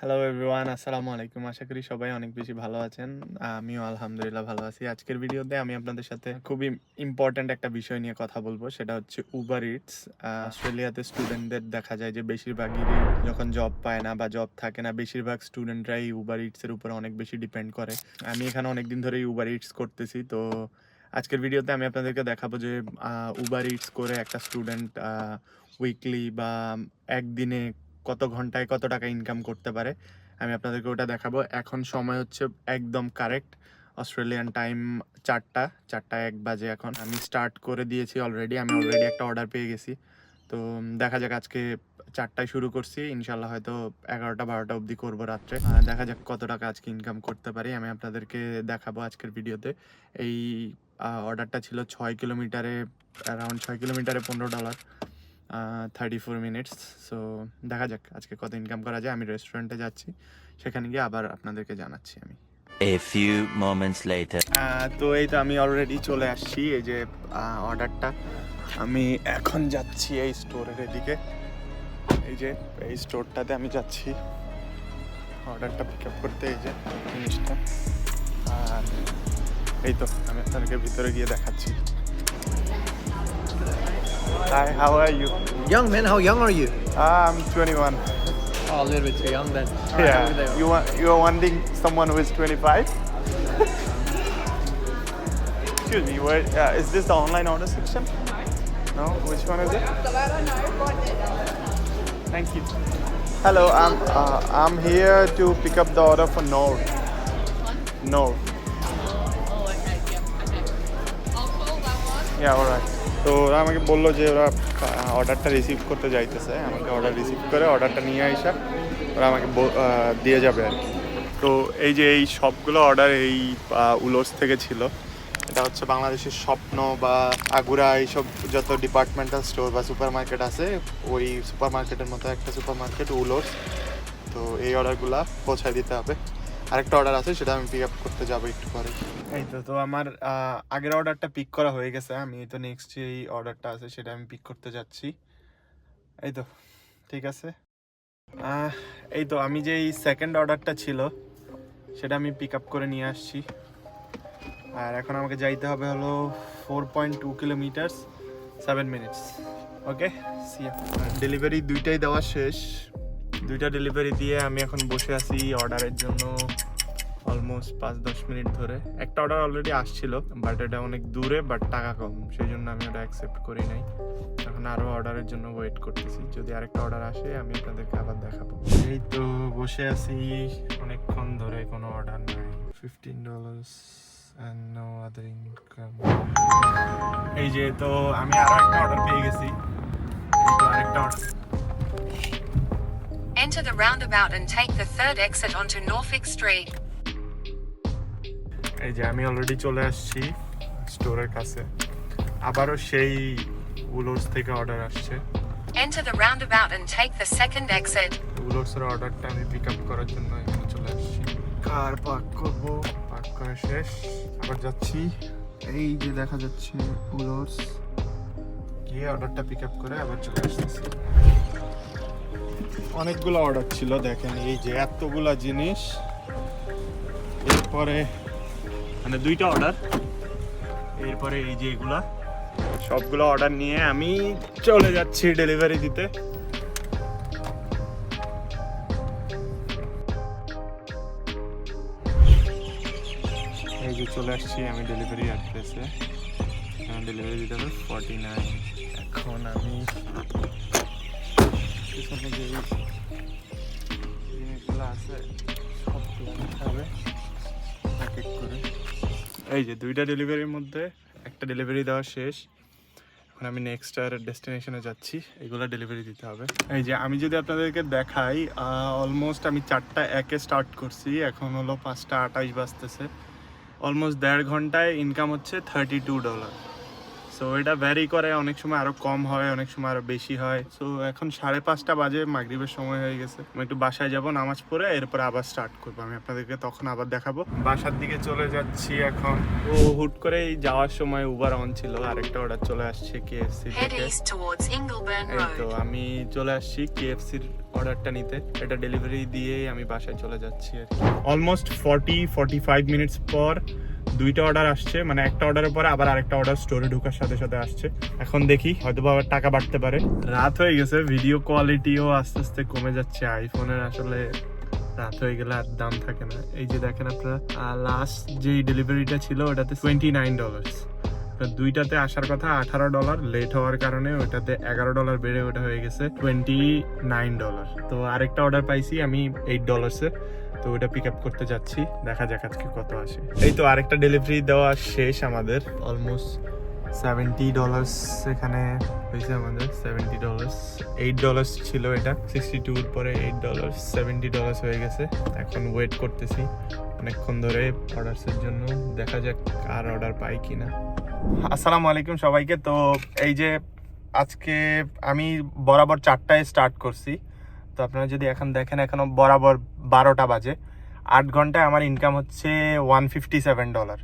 Hello everyone আসসালামু আলাইকুম আশা করি সবাই অনেক বেশি ভালো আছেন। আমিও আলহামদুলিল্লাহ ভালো আছি। আজকের ভিডিওতে আমি আপনাদের সাথে খুবই ইম্পর্ট্যান্ট একটা বিষয় নিয়ে কথা বলব। সেটা হচ্ছে উবার ইটস অস্ট্রেলিয়াতে স্টুডেন্টদের দেখা যায় যে বেশিরভাগই যখন জব পায় না বা জব থাকে না, বেশিরভাগ স্টুডেন্টরাই উবার ইটস এর উপর অনেক বেশি ডিপেন্ড করে। আমি এখানে অনেকদিন ধরেই উবার ইটস করতেছি। তো আজকের ভিডিওতে আমি আপনাদেরকে দেখাবো যে উবার ইটস করে একটা স্টুডেন্ট উইকলি বা একদিনে কত ঘন্টায় কত টাকা ইনকাম করতে পারে, আমি আপনাদেরকে ওটা দেখাবো। এখন সময় হচ্ছে একদম কারেক্ট অস্ট্রেলিয়ান টাইম চারটা চারটা এক বাজে এখন। আমি স্টার্ট করে দিয়েছি অলরেডি আমি অলরেডি একটা অর্ডার পেয়ে গেছি। তো দেখা যাক আজকে চারটায় শুরু করছি ইনশাল্লাহ হয়তো এগারোটা, বারোটা অবধি করব রাত্রে। দেখা যাক কত টাকা আজকে ইনকাম করতে পারি। আমি আপনাদেরকে দেখাবো আজকের ভিডিওতে। এই অর্ডারটা ছিল ছয় কিলোমিটারে অ্যারাউন্ড ছয় কিলোমিটারে পনেরো dollar thirty four minutes so দেখা যাক আজকে কত ইনকাম করা যায়। আমি রেস্টুরেন্টে যাচ্ছি। সেখানে গিয়ে আবার আপনাদেরকে জানাচ্ছি আমি। A few moments later. তো এই তো আমি অলরেডি চলে আসছি। এই যে অর্ডারটা আমি এখন যাচ্ছি এই স্টোরের এদিকে। এই যে এই স্টোরটাতে আমি যাচ্ছি। অর্ডারটা পিক আপ করতে। এই যে জিনিসটা। আর এই তো আমি আপনাদেরকে ভিতরে গিয়ে দেখাচ্ছি। Hi, how are you? Young man, how young are you? I'm 21. Oh, a little bit too young then. All yeah. Right, you want you are wanting someone who is 25? Excuse me. Where uh, is this the online order section? No. Which one is it? Thank you. Hello, I'm uh, I'm here to pick up the order for Nor. Nor. Yeah, all right. তো ওরা আমাকে বলল যে ওরা অর্ডারটা receive করতে যাইতেছে। আমাকে অর্ডার রিসিভ করে অর্ডারটা নিয়ে আসা ওরা আমাকে দিয়ে যাবে আর তো এই যে এই সবগুলো অর্ডার এই উলোস থেকে ছিল, এটা হচ্ছে বাংলাদেশের স্বপ্ন বা আগুরা, এইসব যত ডিপার্টমেন্টাল স্টোর বা সুপার মার্কেট আছে, ওই সুপার মার্কেটের মতো একটা সুপার মার্কেট উলোস। তো এই অর্ডারগুলা পৌঁছায় দিতে হবে। আরেকটা অর্ডার আছে, সেটা আমি পিক আপ করতে যাব একটু পরে। এই তো তো আমার আগের অর্ডারটা পিক করা হয়ে গেছে। আমি তো নেক্সট এই অর্ডারটা আছে, সেটা আমি পিক করতে যাচ্ছি। এই তো, ঠিক আছে? এই তো, আমি যে এই সেকেন্ড অর্ডারটা ছিল, সেটা আমি পিক আপ করে নিয়ে আসছি। আর এখন আমাকে যাইতে হবে হলো four point two kilometres seven minutes okay? Delivery দুইটাই দেওয়া শেষ। দুইটা ডেলিভারি দিয়ে আমি এখন বসে আছি অর্ডারের জন্য। অলমোস্ট পাঁচ দশ মিনিট ধরে। একটা অর্ডার অলরেডি আসছিল বাট এটা অনেক দূরে বাট টাকা কম। সেই জন্য আমি ওটা অ্যাকসেপ্ট করি নাই। এখন আরও অর্ডারের জন্য ওয়েট করতেছি। যদি আরেকটা অর্ডার আসে আমি আপনাদেরকে আবার দেখাবো। এই তো বসে আছি। অনেকক্ষণ ধরে কোনো অর্ডার নাই। Fifteen dollars and no other income এই যে তো আমি আরও একটা অর্ডার পেয়ে গেছি। এই তো আরেকটা order Enter the roundabout and take the third exit onto Norfolk Street. এই যে আমি অলরেডি চলে আসছি স্টোরের কাছে। আবারও সেই উলোস থেকে অর্ডার আসছে। Enter the roundabout and take the second exit. উলোসের অর্ডারটা আমি পিক আপ করার জন্য এখানে চলে আসছি। কার পার্ক করব? পার্ক করা শেষ। আবার যাচ্ছি। এই যে দেখা যাচ্ছে উলোস গিয়ে অর্ডারটা পিক আপ করে আবার চলে আসতেছি। অনেকগুলো অর্ডার ছিল দেখেন এই যে এতগুলা জিনিস। এরপরে মানে দুইটা অর্ডার এরপরে এই যে এগুলা। সবগুলো অর্ডার নিয়ে আমি চলে যাচ্ছি ডেলিভারি দিতে। এই যে চলে আসছি আমি ডেলিভারি অ্যাড্রেসে ডেলিভারি দিতে হবে ফর্টি নাইন এখন আমি আছে, সবগুলো করে এই যে দুইটা ডেলিভারির মধ্যে একটা ডেলিভারি দেওয়া শেষ। এখন আমি নেক্সট আর ডেস্টিনেশনে যাচ্ছি। এগুলো ডেলিভারি দিতে হবে। এই যে আমি যদি আপনাদেরকে দেখাই অলমোস্ট আমি চারটা একে স্টার্ট করছি। এখন হলো পাঁচটা আটাইশ বাজতেছে। অলমোস্ট দেড় ঘন্টায় ইনকাম হচ্ছে থার্টি টু ডলার সো এটা ভ্যারি করে অনেক সময় আরও কম হয় অনেক সময় আরও বেশি হয়। সো এখন সাড়ে পাঁচটা বাজে মাগরিবের সময় হয়ে গেছে। আমি একটু বাসায় যাব নামাজ পড়ে এরপর আবার স্টার্ট করব। আমি আপনাদেরকে তখন আবার দেখাবো। বাসার দিকে চলে যাচ্ছি এখন। ও হুট করে এই যাওয়ার সময় উবার অন ছিল। আরেকটা অর্ডার চলে আসছে কেএফসি থেকে। এই তো আমি চলে আসছি কেএফসির অর্ডারটা নিতে। এটা ডেলিভারি দিয়েই আমি বাসায় চলে যাচ্ছি আর almost forty forty five minutes পর দুইটা অর্ডার আসছে। মানে একটা অর্ডারের পরে আবার আরেকটা অর্ডার স্টোরে ঢোকার সাথে সাথে আসছে। এখন দেখি হয়তো আবার টাকা বাড়তে পারে। রাত হয়ে গেছে ভিডিও কোয়ালিটিও আস্তে আস্তে কমে যাচ্ছে। আইফোনের আসলে রাত হয়ে গেলে আর দাম থাকে না। এই যে দেখেন আপনারা লাস্ট যে ডেলিভারিটা ছিল, ওটাতে টোয়েন্টি নাইন ডলার্স দুইটাতে আসার কথা, আঠারো ডলার লেট হওয়ার কারণে ওইটাতে এগারো ডলার বেড়ে ওটা হয়ে গেছে টোয়েন্টি নাইন ডলার তো আরেকটা অর্ডার পাইছি আমি এইট ডলার্সে তো ওইটা পিক আপ করতে যাচ্ছি, দেখা যাক আজকে কত আসে। এই তো আরেকটা ডেলিভারি দেওয়া শেষ আমাদের অলমোস্ট সেভেন্টি ডলার্স এখানে হয়েছে আমাদের সেভেন্টি ডলার্স এইট ডলার্স ছিল এটা সিক্সটি টুর পরে এইট ডলার্স সেভেন্টি ডলার্স হয়ে গেছে। এখন ওয়েট করতেছি অনেকক্ষণ ধরে অর্ডারসের জন্য, দেখা যাক আর অর্ডার পাই কিনা। আসসালামু আলাইকুম সবাইকে। তো এই যে আজকে আমি বরাবর চারটায় স্টার্ট করছি। তো আপনারা যদি এখন দেখেন, এখনও বরাবর বারোটা বাজে। আট ঘন্টায় আমার ইনকাম হচ্ছে ওয়ান ফিফটি সেভেন ডলার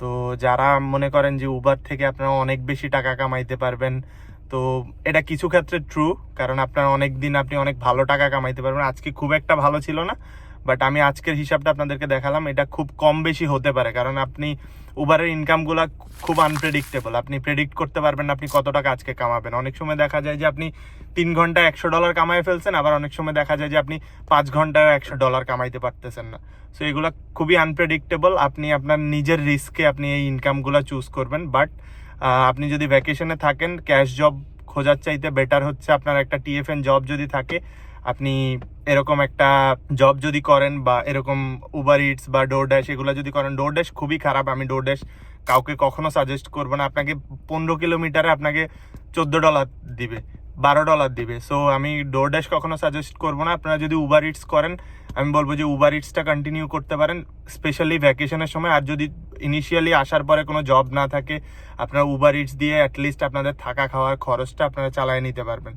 তো যারা মনে করেন যে উবার থেকে আপনারা অনেক বেশি টাকা কামাইতে পারবেন, তো এটা কিছু ক্ষেত্রে ট্রু কারণ আপনার অনেক দিন আপনি অনেক ভালো টাকা কামাইতে পারবেন। আজকে খুব একটা ভালো ছিল না বাট আমি আজকের হিসাবটা আপনাদেরকে দেখালাম, এটা খুব কম বেশি হতে পারে, কারণ আপনি উবারের ইনকামগুলো খুব আনপ্রেডিক্টেবল আপনি প্রেডিক্ট করতে পারবেন না আপনি কত টাকা আজকে কামাবেন। অনেক সময় দেখা যায় যে আপনি তিন ঘণ্টা একশো ডলার কামাই ফেলছেন, আবার অনেক সময় দেখা যায় যে আপনি পাঁচ ঘন্টায় একশো ডলার কামাইতে পারতেছেন না। সো এগুলো খুবই আনপ্রেডিক্টেবল আপনি আপনার নিজের রিস্কে আপনি এই ইনকামগুলো চুজ করবেন। বাট আপনি যদি ভ্যাকেশনে থাকেন ক্যাশ জব খোঁজার চাইতে বেটার হচ্ছে আপনার একটা টিএফএন জব যদি থাকে আপনি এরকম একটা জব যদি করেন বা এরকম উবার ইটস বা ডোর ড্যাশ এগুলো যদি করেন ডোর ড্যাশ খুবই খারাপ। আমি ডোর ড্যাশ কাউকে কখনো সাজেস্ট করব না। আপনাকে পনেরো কিলোমিটারে আপনাকে চোদ্দ ডলার দিবে, বারো ডলার দিবে। সো আমি ডোর ড্যাশ কখনো সাজেস্ট করব না। আপনারা যদি উবার ইটস করেন, আমি বলব যে উবার ইটসটা কন্টিনিউ করতে পারেন স্পেশালি ভ্যাকেশনের সময়। আর যদি ইনিশিয়ালি আসার পরে কোনো জব না থাকে, আপনারা উবার ইটস দিয়ে অ্যাটলিস্ট আপনাদের থাকা খাওয়ার খরচটা আপনারা চালায় নিতে পারবেন।